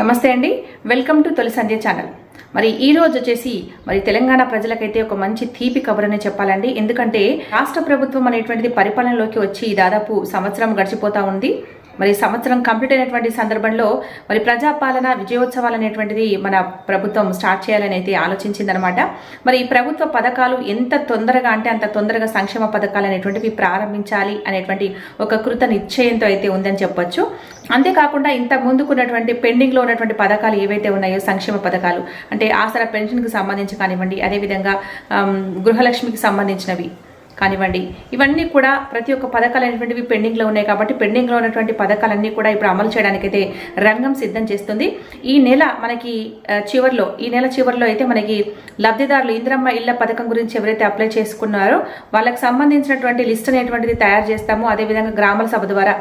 నమస్తే అండి. Welcome to తొలి సంధ్య ఛానల్. మరి ఈ రోజు వచ్చేసి మరి తెలంగాణ ప్రజలకైతే ఒక మంచి తీపి కబురనే చెప్పాలండి. ఎందుకంటే రాష్ట్ర ప్రభుత్వం అనేటువంటిది పరిపాలనలోకి వచ్చి దాదాపు సంవత్సరం గడిచిపోతా ఉంది. మరి సంవత్సరం కంప్లీట్ అయినటువంటి సందర్భంలో మరి ప్రజాపాలన విజయోత్సవాలు అనేటువంటిది మన ప్రభుత్వం స్టార్ట్ చేయాలని అయితే ఆలోచించిందనమాట. మరి ఈ ప్రభుత్వ పథకాలు ఎంత తొందరగా అంటే అంత తొందరగా సంక్షేమ పథకాలు అనేటువంటివి ప్రారంభించాలి అనేటువంటి ఒక కృత నిశ్చయంతో అయితే ఉందని చెప్పొచ్చు. అంతేకాకుండా ఇంత ముందుకున్నటువంటి పెండింగ్లో ఉన్నటువంటి పథకాలు ఏవైతే ఉన్నాయో సంక్షేమ పథకాలు అంటే ఆసరా పెన్షన్కి సంబంధించి కానివ్వండి అదేవిధంగా గృహలక్ష్మికి సంబంధించినవి కానివ్వండి. ఇవన్నీ కూడా ప్రతి ఒక్క పథకాలు అనేటువంటివి పెండింగ్లో ఉన్నాయి కాబట్టి పెండింగ్లో ఉన్నటువంటి పథకాలన్నీ కూడా ఇప్పుడు అమలు చేయడానికైతే రంగం సిద్ధం చేస్తుంది. ఈ నెల మనకి చివరిలో చివర్లో ఈ నెల చివరిలో అయితే మనకి లబ్ధిదారులు ఇందిరమ్మ ఇళ్ళ పథకం గురించి ఎవరైతే అప్లై చేసుకున్నారో వాళ్ళకి సంబంధించినటువంటి లిస్ట్ అనేటువంటిది తయారు చేస్తాము. అదేవిధంగా గ్రామాల సభ ద్వారా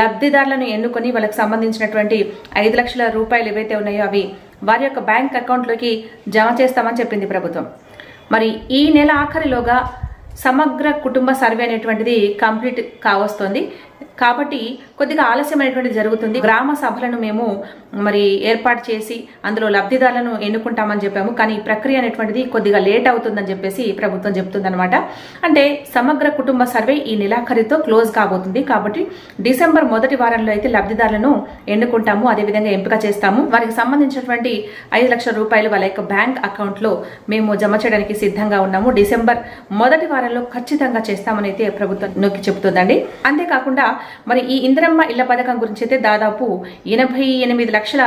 లబ్ధిదారులను ఎన్నుకొని వాళ్ళకి సంబంధించినటువంటి ఐదు లక్షల రూపాయలు ఏవైతే ఉన్నాయో అవి వారి యొక్క బ్యాంక్ అకౌంట్లోకి జమ చేస్తామని చెప్పింది ప్రభుత్వం. మరి ఈ నెల ఆఖరిలోగా సమగ్ర కుటుంబ సర్వే అనేటువంటిది కంప్లీట్ కావస్తుంది. కాబట్టి కొద్దిగా ఆలస్యమైనటువంటిది జరుగుతుంది. గ్రామ సభలను మేము మరి ఏర్పాటు చేసి అందులో లబ్ధిదారులను ఎన్నుకుంటామని చెప్పాము. కానీ ఈ ప్రక్రియ అనేటువంటిది కొద్దిగా లేట్ అవుతుందని చెప్పేసి ప్రభుత్వం చెబుతుందనమాట అంటే సమగ్ర కుటుంబ సర్వే ఈ నెలాఖరితో క్లోజ్ కాబోతుంది. కాబట్టి డిసెంబర్ మొదటి వారంలో అయితే లబ్ధిదారులను ఎన్నుకుంటాము. అదేవిధంగా ఎంపిక చేస్తాము. వారికి సంబంధించినటువంటి ఐదు లక్షల రూపాయలు వాళ్ళ యొక్క బ్యాంక్ అకౌంట్లో మేము జమ చేయడానికి సిద్ధంగా ఉన్నాము. డిసెంబర్ మొదటి వారంలో ఖచ్చితంగా చేస్తామని అయితే ప్రభుత్వం నొక్కి చెబుతుందండి. అంతేకాకుండా మరి ఈ ఇందిరమ్మ ఇళ్ళ పథకం గురించి అయితే దాదాపు ఎనభై ఎనిమిది లక్షల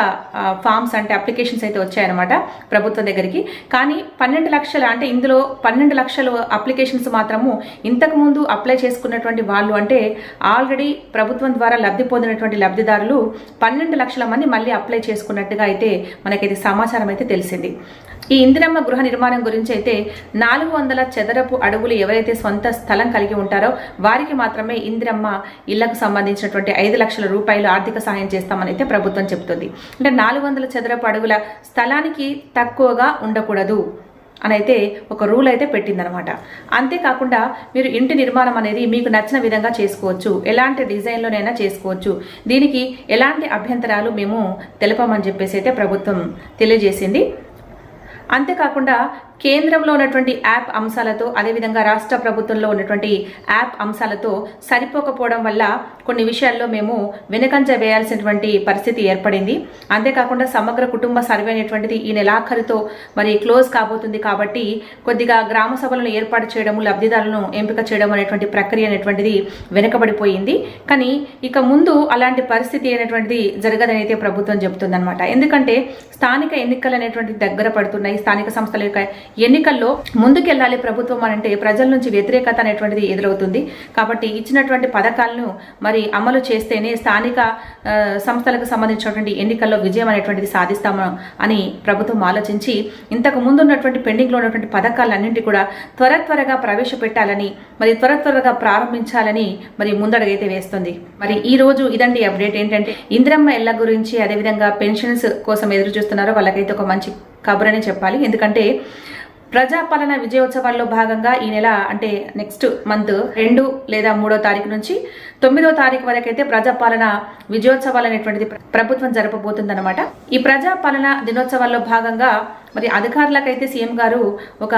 ఫామ్స్ అంటే అప్లికేషన్స్ అయితే వచ్చాయన్నమాట ప్రభుత్వం దగ్గరికి. కానీ పన్నెండు లక్షల అంటే ఇందులో పన్నెండు లక్షల అప్లికేషన్స్ మాత్రము ఇంతకుముందు అప్లై చేసుకున్నటువంటి వాళ్ళు అంటే ఆల్రెడీ ప్రభుత్వం ద్వారా లబ్ధి పొందినటువంటి లబ్ధిదారులు పన్నెండు లక్షల మంది మళ్ళీ అప్లై చేసుకున్నట్టుగా అయితే మనకైతే సమాచారం అయితే తెలిసింది. ఈ ఇందిరమ్మ గృహ నిర్మాణం గురించి అయితే నాలుగు వందల చదరపు అడుగులు ఎవరైతే సొంత స్థలం కలిగి ఉంటారో వారికి మాత్రమే ఇందిరమ్మ ఇళ్ళకు సంబంధించినటువంటి ఐదు లక్షల రూపాయలు ఆర్థిక సహాయం చేస్తామని అయితే ప్రభుత్వం చెబుతుంది. అంటే నాలుగు వందల చదరపు అడుగుల స్థలానికి తక్కువగా ఉండకూడదు అని అయితే ఒక రూల్ అయితే పెట్టిందనమాట. అంతేకాకుండా మీరు ఇంటి నిర్మాణం అనేది మీకు నచ్చిన విధంగా చేసుకోవచ్చు. ఎలాంటి డిజైన్లోనైనా చేసుకోవచ్చు. దీనికి ఎలాంటి అభ్యంతరాలు మేము తెలపమని చెప్పేసి అయితే ప్రభుత్వం తెలియజేసింది. అంతేకాకుండా కేంద్రంలో ఉన్నటువంటి యాప్ అంశాలతో అదేవిధంగా రాష్ట్ర ప్రభుత్వంలో ఉన్నటువంటి యాప్ అంశాలతో సరిపోకపోవడం వల్ల కొన్ని విషయాల్లో మేము వెనుకంజ వేయాల్సినటువంటి పరిస్థితి ఏర్పడింది. అంతేకాకుండా సమగ్ర కుటుంబ సర్వే అనేటువంటిది ఈ నెలాఖరుతో మరి క్లోజ్ కాబోతుంది కాబట్టి కొద్దిగా గ్రామ సభలను ఏర్పాటు చేయడము లబ్ధిదారులను ఎంపిక చేయడం అనేటువంటి ప్రక్రియ అనేటువంటిది వెనుకబడిపోయింది. కానీ ఇక ముందు అలాంటి పరిస్థితి అనేటువంటిది జరగదని అయితే ప్రభుత్వం చెబుతుందన్నమాట. ఎందుకంటే స్థానిక ఎన్నికలు అనేటువంటిది దగ్గర పడుతున్నాయి. స్థానిక సంస్థల యొక్క ఎన్నికల్లో ముందుకెళ్ళాలి ప్రభుత్వం అని అంటే ప్రజల నుంచి వ్యతిరేకత అనేటువంటిది ఎదురవుతుంది. కాబట్టి ఇచ్చినటువంటి పథకాలను మరి అమలు చేస్తేనే స్థానిక సంస్థలకు సంబంధించినటువంటి ఎన్నికల్లో విజయం అనేటువంటిది సాధిస్తాము అని ప్రభుత్వం ఆలోచించి ఇంతకు ముందు ఉన్నటువంటి పెండింగ్లో ఉన్నటువంటి పథకాలన్నింటి కూడా త్వర త్వరగా ప్రవేశపెట్టాలని మరి త్వర త్వరగా ప్రారంభించాలని మరి ముందడుగైతే వేస్తుంది. మరి ఈ రోజు ఇదండి అప్డేట్. ఏంటంటే ఇందిరమ్మ ఎల్ల గురించి అదేవిధంగా పెన్షన్స్ కోసం ఎదురు చూస్తున్నారో వాళ్ళకైతే ఒక మంచి కబురని చెప్పాలి. ఎందుకంటే ప్రజాపాలన విజయోత్సవాల్లో భాగంగా ఈ నెల అంటే నెక్స్ట్ మంత్ రెండు లేదా మూడో తారీఖు నుంచి తొమ్మిదో తారీఖు వరకు అయితే ప్రజాపాలన విజయోత్సవాలు అనేటువంటిది ప్రభుత్వం జరపబోతుందన్నమాట. ఈ ప్రజాపాలన దినోత్సవాల్లో భాగంగా మరి అధికారులకైతే సీఎం గారు ఒక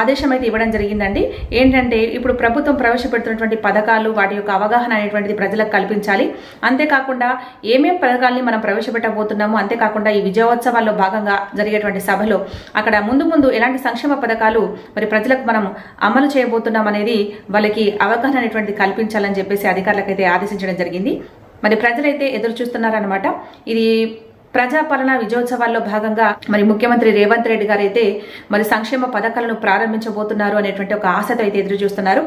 ఆదేశం అయితే ఇవ్వడం జరిగిందండి. ఏంటంటే ఇప్పుడు ప్రభుత్వం ప్రవేశపెడుతున్నటువంటి పథకాలు వాటి యొక్క అవగాహన అనేటువంటిది ప్రజలకు కల్పించాలి. అంతేకాకుండా ఏమేం పథకాల్ని మనం ప్రవేశపెట్టబోతున్నాము అంతేకాకుండా ఈ విజయోత్సవాల్లో భాగంగా జరిగేటువంటి సభలో అక్కడ ముందు ముందు ఎలాంటి సంక్షేమ పథకాలు మరి ప్రజలకు మనం అమలు చేయబోతున్నాం అనేది వాళ్ళకి అవగాహన అనేటువంటిది కల్పించాలని చెప్పేసి అధికారులకైతే ఆదేశించడం జరిగింది. మరి ప్రజలైతే ఎదురు చూస్తున్నారనమాట ఇది ప్రజాపాలన విజయోత్సవాల్లో భాగంగా మరి ముఖ్యమంత్రి రేవంత్ రెడ్డి గారు అయితే మరి సంక్షేమ పథకాలను ప్రారంభించబోతున్నారు అనేటువంటి ఒక ఆశతో అయితే ఎదురు చూస్తున్నారు.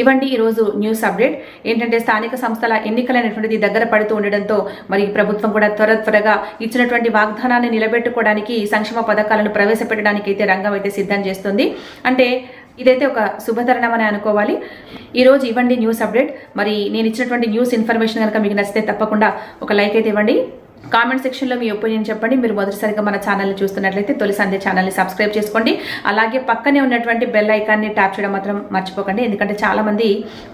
ఇవండి ఈరోజు న్యూస్ అప్డేట్. ఏంటంటే స్థానిక సంస్థల ఎన్నికలైనటువంటిది దగ్గర పడుతూ ఉండడంతో మరి ప్రభుత్వం కూడా త్వర త్వరగా ఇచ్చినటువంటి వాగ్దానాన్ని నిలబెట్టుకోవడానికి సంక్షేమ పథకాలను ప్రవేశపెట్టడానికి అయితే రంగం అయితే సిద్ధం చేస్తుంది. అంటే ఇదైతే ఒక శుభతరణం అని అనుకోవాలి. ఈరోజు ఇవ్వండి న్యూస్ అప్డేట్. మరి నేను ఇచ్చినటువంటి న్యూస్ ఇన్ఫర్మేషన్ కనుక మీకు నచ్చితే తప్పకుండా ఒక లైక్ అయితే ఇవ్వండి. కామెంట్ సెక్షన్లో మీ ఒపీనియన్ చెప్పండి. మీరు మొదటిసారిగా మన ఛానల్ని చూస్తున్నట్లయితే తొలి సందే ఛానల్ని సబ్స్క్రైబ్ చేసుకోండి. అలాగే పక్కనే ఉన్నటువంటి బెల్ ఐకాన్ని ట్యాప్ చేయడం మాత్రం మర్చిపోకండి. ఎందుకంటే చాలామంది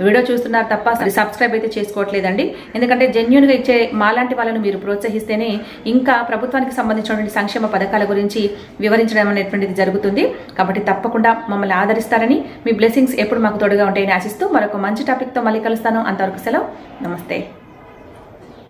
వీడియో చూస్తున్నారు తప్ప సబ్స్క్రైబ్ అయితే చేసుకోవట్లేదండి. ఎందుకంటే జెన్యున్గా ఇచ్చే మాలాంటి వాళ్ళను మీరు ప్రోత్సహిస్తేనే ఇంకా ప్రభుత్వానికి సంబంధించినటువంటి సంక్షేమ పథకాల గురించి వివరించడం అనేటువంటిది జరుగుతుంది. కాబట్టి తప్పకుండా మమ్మల్ని ఆదరిస్తారని మీ బ్లెస్సింగ్స్ ఎప్పుడు మాకు తోడుగా ఉంటాయని ఆశిస్తూ మరొక మంచి టాపిక్తో మళ్ళీ కలుస్తాను. అంతవరకు సెలవు. నమస్తే.